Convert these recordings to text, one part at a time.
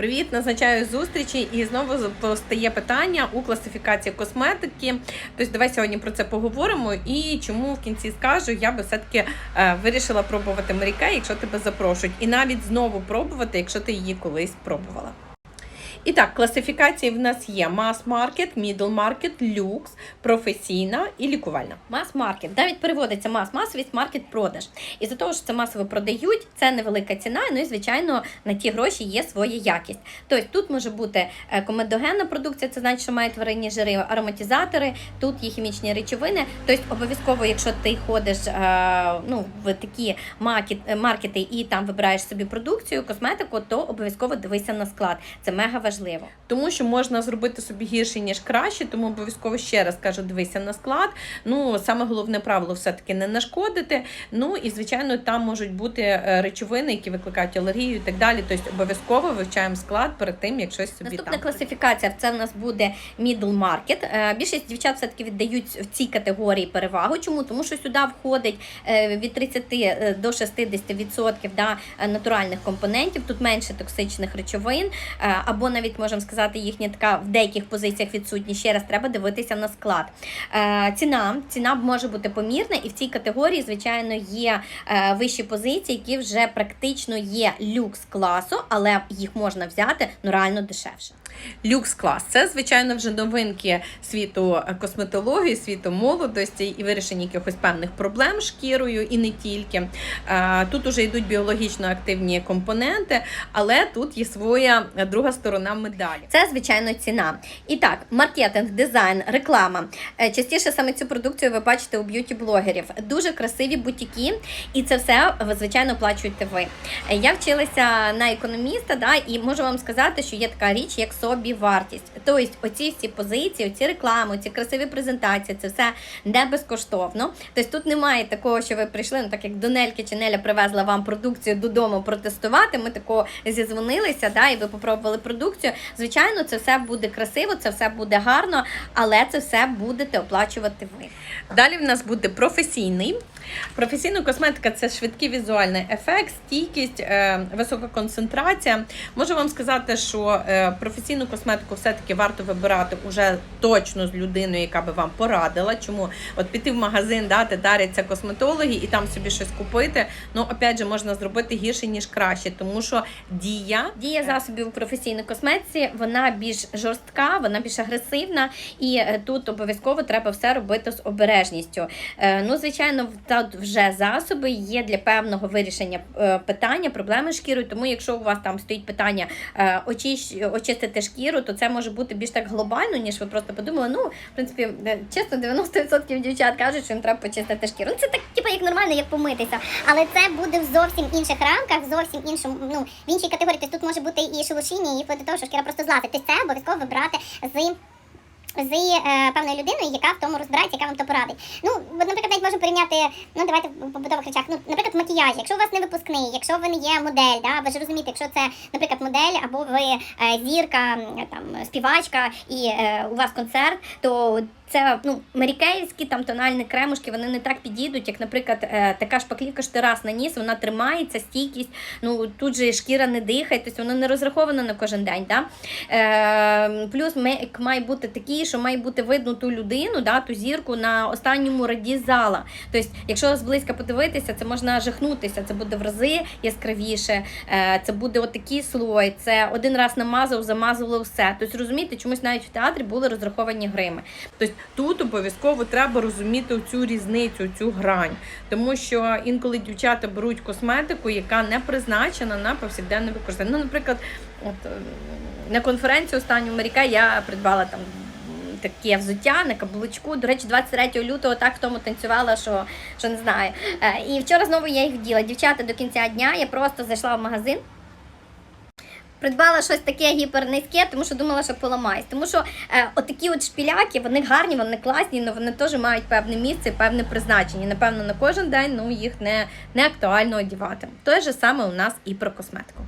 Привіт, назначаю зустрічі і знову постає питання у класифікації косметики. Тобто давай сьогодні про це поговоримо. І чому в кінці скажу, я би все-таки е, вирішила пробувати Марікей, якщо тебе запрошують, і навіть знову пробувати, якщо ти її колись пробувала. І так, класифікації в нас є мас-маркет, мідл-маркет, люкс, професійна і лікувальна. Мас-маркет. Навіть переводиться мас, масовість, маркет продаж. І за того, що це масово продають, це невелика ціна. Ну і звичайно на ті гроші є своя якість. Тобто тут може бути е, комедогенна продукція, це значить, що має тваринні жири, ароматизатори, тут є хімічні речовини. Тобто обов'язково, якщо ти ходиш е, ну, в такі е, маркети і там вибираєш собі продукцію, косметику, то обов'язково дивися на склад. Це мега важливо. Тому що можна зробити собі гірше, ніж краще, тому обов'язково ще раз кажу, дивися на склад. Ну, саме головне правило все-таки не нашкодити. Ну і звичайно, там можуть бути е, речовини, які викликають алергію і так далі. Тобто обов'язково вивчаємо склад перед тим, як щось собі Наступна там. класифікація це в нас буде middle market. Е, Більшість дівчат все-таки віддають в цій категорії перевагу. Чому? Тому що сюди входить е, від 30 е, до 60% да, натуральних компонентів, тут менше токсичних речовин, або навіть можемо сказати, їхня така в деяких позиціях відсутні. Ще раз треба дивитися на склад. Е, Ціна ціна може бути помірна, і в цій категорії, звичайно, є е, вищі позиції, які вже практично є люкс класу, але їх можна взяти ну реально дешевше. Люкс клас це звичайно вже новинки світу косметології, світу молодості і вирішення якихось певних проблем шкірою, і не тільки. Е, Тут уже йдуть біологічно активні компоненти, але тут є своя друга сторона медалі. Це звичайно ціна. І так, маркетинг, дизайн, реклама. Е, Частіше саме цю продукцію ви бачите у б'юті-блогерів. Дуже красиві бутіки, і це все ви звичайно оплачуєте ви. Е, Я вчилася на економіста, да, і можу вам сказати, що є така річ, як собі вартість. Тобто, оці всі позиції, оці реклами, ці красиві презентації, це все не безкоштовно. Тобто тут немає такого, що ви прийшли, ну так як до Нельки чи Неля привезла вам продукцію додому протестувати. Ми такого зізвонилися, да, і ви попробували продукцію. Звичайно, це все буде красиво, це все буде гарно, але це все будете оплачувати ви. Далі в нас буде професійний. Професійна косметика це швидкий візуальний ефект, стійкість, е, висока концентрація. Можу вам сказати, що е, професійну косметику все-таки варто вибирати уже точно з людиною, яка би вам порадила. Чому от піти в магазин, дати даряться косметологи і там собі щось купити. Ну, опять же, можна зробити гірше, ніж краще, тому що дія Дія засобів у професійній косметиці вона більш жорстка, вона більш агресивна, і е, тут обов'язково треба все робити з обережністю. Ну, звичайно, в- тут вже засоби є для певного вирішення е, питання, проблеми з шкірою. Тому, якщо у вас там стоїть питання е, очистити шкіру, то це може бути більш так глобально, ніж ви просто подумали. Ну, в принципі, е, чесно, 90% дівчат кажуть, що їм треба почистити шкіру. Ну, це так, типу, як нормально, як помитися. Але це буде в зовсім інших рамках, в зовсім іншому, ну, в іншій категорії. Тобто тут може бути і шелушіння, і вплоть до того, що шкіра просто злазить. Тобто це обов'язково вибирати з. З е, певною людиною, яка в тому розбирається, яка вам то порадить. Ну, от, наприклад, навіть можемо порівняти, ну давайте в побутових речах. Ну, наприклад, макіяж. Якщо у вас не випускний, якщо ви не є модель, да, ви ж розумієте, якщо це, наприклад, модель або ви е, зірка, там співачка і е, у вас концерт, то це ну мерікейські там тональні кремушки, вони не так підійдуть, як, наприклад, е, така шпаклівка, що ти раз наніс, вона тримається, стійкість. Ну тут же шкіра не дихає, тобто воно не розраховано на кожен день. Да? Е, плюс мейк має бути такий, що має бути видно ту людину, да, ту зірку на останньому раді зала. Тобто, якщо зблизька подивитися, це можна жахнутися. Це буде в рази яскравіше, е, це буде отакий слой. Це один раз намазав, замазало все. Тобто, розумієте, чомусь навіть в театрі були розраховані грими. Тобто тут обов'язково треба розуміти цю різницю, цю грань, тому що інколи дівчата беруть косметику, яка не призначена на повсякденне використання. Ну, наприклад, от е, на конференцію останню Маріка я придбала там. Таке взуття на каблучку. До речі, 23 лютого так в тому танцювала, що, що не знаю. Е, І вчора знову я їх вділа. Дівчата до кінця дня я просто зайшла в магазин. Придбала щось таке гіпернизьке, тому що думала, що поламаюсь. Тому що е, отакі от шпіляки, вони гарні, вони класні, але вони теж мають певне місце, певне призначення. Напевно, на кожен день ну, їх не, не актуально одягати. Те ж саме у нас і про косметику.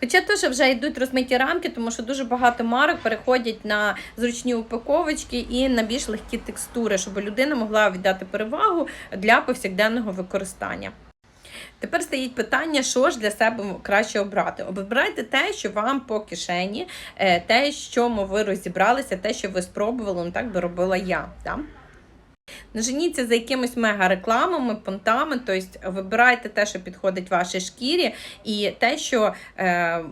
Хоча теж вже йдуть розмиті рамки, тому що дуже багато марок переходять на зручні упаковочки і на більш легкі текстури, щоб людина могла віддати перевагу для повсякденного використання. Тепер стоїть питання, що ж для себе краще обрати. Обирайте те, що вам по кишені, е, те, що ви розібралися, те, що ви спробували, ну так би робила я. Да? Не женіться за якимись мега-рекламами, понтами, тобто вибирайте те, що підходить вашій шкірі, і те, що, е,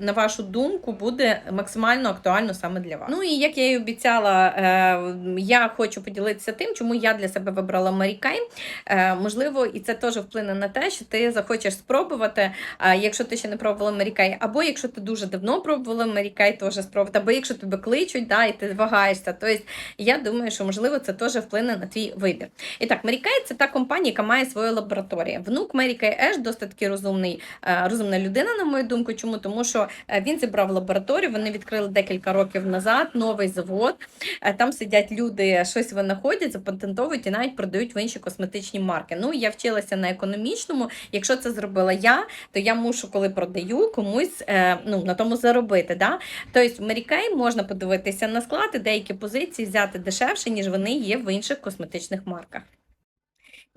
на вашу думку, буде максимально актуально саме для вас. Ну і як я і обіцяла, е, я хочу поділитися тим, чому я для себе вибрала Марікай. Е, можливо, і це теж вплине на те, що ти захочеш спробувати, якщо ти ще не пробувала Марікай, або якщо ти дуже давно пробувала Марікай, теж спробувати, або якщо тебе кличуть, да, і ти вагаєшся. Тобто я думаю, що можливо це теж вплине на твій вибір. І так, Kay – це та компанія, яка має свою лабораторію. Внук Mary Kay Еш досить таки розумний, е, розумна людина, на мою думку. Чому? Тому що е, він зібрав лабораторію, вони відкрили декілька років назад новий завод. Е, Там сидять люди, щось винаходять, запатентовують і навіть продають в інші косметичні марки. Ну, я вчилася на економічному. Якщо це зробила я, то я мушу, коли продаю, комусь ну, на тому заробити. Да? Тобто в можна подивитися на склад і деякі позиції взяти дешевше, ніж вони є в інших косметичних марках.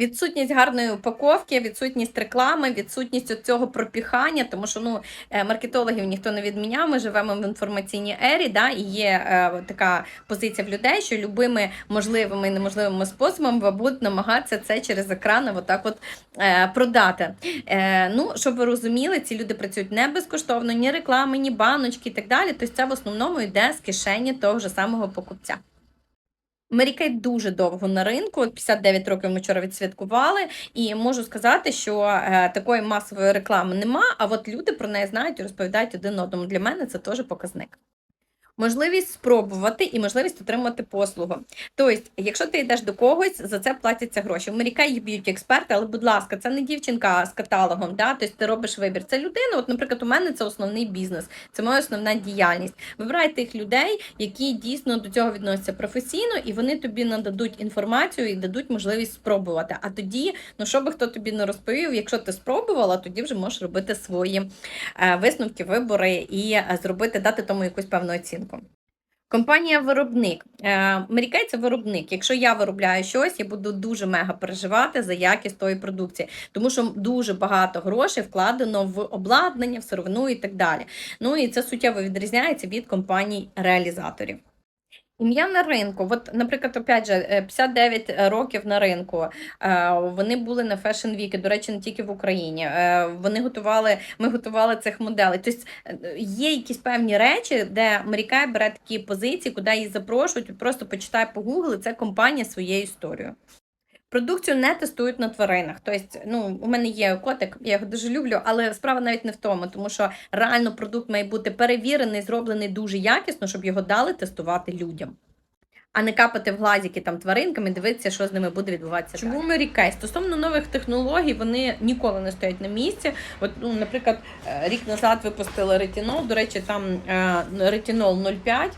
Відсутність гарної упаковки, відсутність реклами, відсутність цього пропіхання, тому що ну, е, маркетологів ніхто не відміняв. Ми живемо в інформаційній ері, да, і є е, така позиція в людей, що любими можливими і неможливими способами будуть намагатися це через екрани отак от е, продати. Е, ну, щоб ви розуміли, ці люди працюють не безкоштовно, ні реклами, ні баночки і так далі. Тобто це в основному йде з кишені того ж самого покупця. Мерікей дуже довго на ринку. От 59 років ми вчора відсвяткували, і можу сказати, що е, такої масової реклами нема. А от люди про неї знають і розповідають один одному. Для мене це теж показник. Можливість спробувати і можливість отримати послугу. Тобто, якщо ти йдеш до когось, за це платяться гроші. В Мерікай є б'юті експерти, але, будь ласка, це не дівчинка з каталогом, да? тобто ти робиш вибір. Це людина. От, наприклад, у мене це основний бізнес, це моя основна діяльність. Вибирай тих людей, які дійсно до цього відносяться професійно, і вони тобі нададуть інформацію і дадуть можливість спробувати. А тоді, ну що би хто тобі не розповів, якщо ти спробувала, тоді вже можеш робити свої е, висновки, вибори і е, зробити, дати тому якусь певну оцінку. Компанія-виробник. Мерікай це виробник. Якщо я виробляю щось, я буду дуже мега переживати за якість тої продукції, тому що дуже багато грошей вкладено в обладнання, в сировину і так далі. Ну і це суттєво відрізняється від компаній-реалізаторів. Ім'я на ринку. От, наприклад, опять же, е, 59 років на ринку. Е, Вони були на Fashion Week, до речі, не тільки в Україні. Е, Вони готували, ми готували цих моделей. Тобто е, є якісь певні речі, де Марікай бере такі позиції, куди її запрошують. Просто почитай по Google, це компанія своєю історією. Продукцію не тестують на тваринах. Тобто, ну, у мене є котик, я його дуже люблю, але справа навіть не в тому, тому що реально продукт має бути перевірений, зроблений дуже якісно, щоб його дали тестувати людям. А не капати в глазики там тваринками, дивитися, що з ними буде відбуватися. Чому Мерікай? Стосовно нових технологій, вони ніколи не стоять на місці. От, ну, наприклад, е, рік назад випустили ретинол. До речі, там е, ретинол 0,5.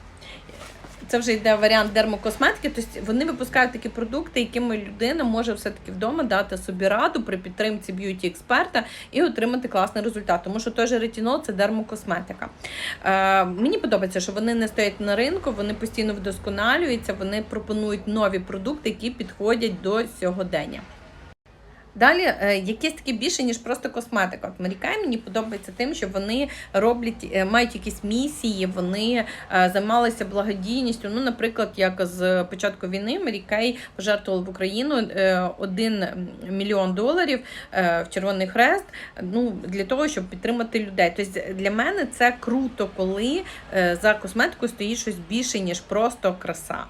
Це вже йде варіант дермокосметики. Тобто вони випускають такі продукти, якими людина може все-таки вдома дати собі раду при підтримці б'юті експерта і отримати класний результат. Тому що той же ретінол це дермокосметика. Е, мені подобається, що вони не стоять на ринку, вони постійно вдосконалюються, вони пропонують нові продукти, які підходять до сьогодення. Далі е, якісь такі більше, ніж просто косметика. От Марікай мені подобається тим, що вони роблять, е, мають якісь місії, вони е, займалися благодійністю. Ну, наприклад, як з початку війни Марікай пожертвував в Україну е, 1 мільйон доларів в Червоний Хрест ну, для того, щоб підтримати людей. Тобто для мене це круто, коли за косметикою стоїть щось більше, ніж просто краса.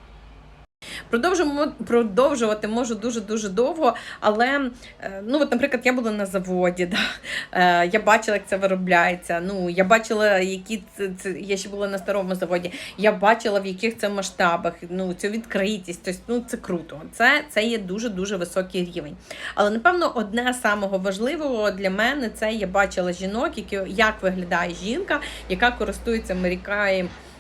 Продовжувати можу дуже дуже довго, але е, ну от, наприклад, я була на заводі, да? е, я бачила, як це виробляється. Ну я бачила, які це, це я ще була на старому заводі. Я бачила, в яких це масштабах. Ну цю відкритість. Тобто, ну це круто. Це, це є дуже дуже високий рівень. Але напевно, одне з самого важливого для мене це я бачила жінок, які як виглядає жінка, яка користується Мерікаєм е,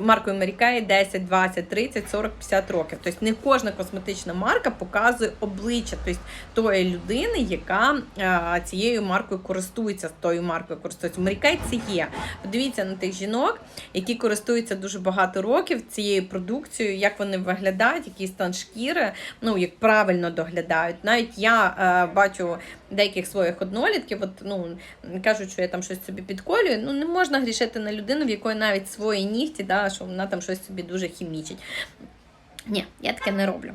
маркою Мерікає 10, 20, 30, 40, 50 років. Тобто не кожна косметична марка показує обличчя тобто, тої людини, яка е, цією маркою користується, тою маркою користується. Мерікай це є. Подивіться на тих жінок, які користуються дуже багато років цією продукцією, як вони виглядають, який стан шкіри, ну як правильно доглядають. Навіть я е, бачу деяких своїх однолітків. От, ну, кажуть, що я там щось собі підколюю. Ну, не можна грішити на людину, в якої навіть свої нігті, да, що вона там щось собі дуже хімічить. Ні, я таке не роблю.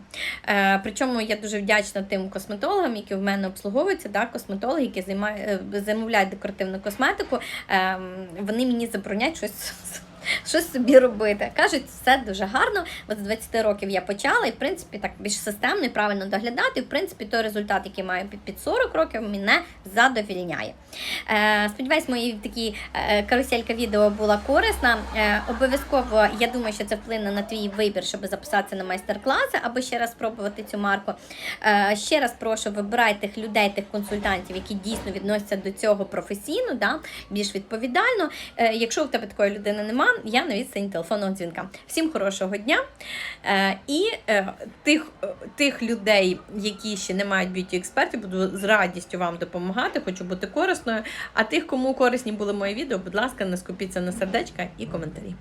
Е, причому я дуже вдячна тим косметологам, які в мене обслуговуються, да, косметологи, які займають, е, замовляють декоративну косметику. Е, вони мені забороняють щось. Щось собі робити. Кажуть, все дуже гарно. От з 20 років я почала, і в принципі так більш системно і правильно доглядати. І в принципі той результат, який маю під, під 40 років, мене задовільняє. Е, сподіваюсь, мої такі е, каруселька відео була корисна. Е, обов'язково я думаю, що це вплине на твій вибір, щоб записатися на майстер-класи або ще раз спробувати цю марку. Е, ще раз прошу, вибирай тих людей, тих консультантів, які дійсно відносяться до цього професійно, да, більш відповідально. Е, якщо в тебе такої людини я на відстані телефонного дзвінка. Всім хорошого дня. Е, і е, тих, е, тих людей, які ще не мають б'юті експертів, буду з радістю вам допомагати, хочу бути корисною. А тих, кому корисні були мої відео, будь ласка, не скупіться на сердечка і коментарі.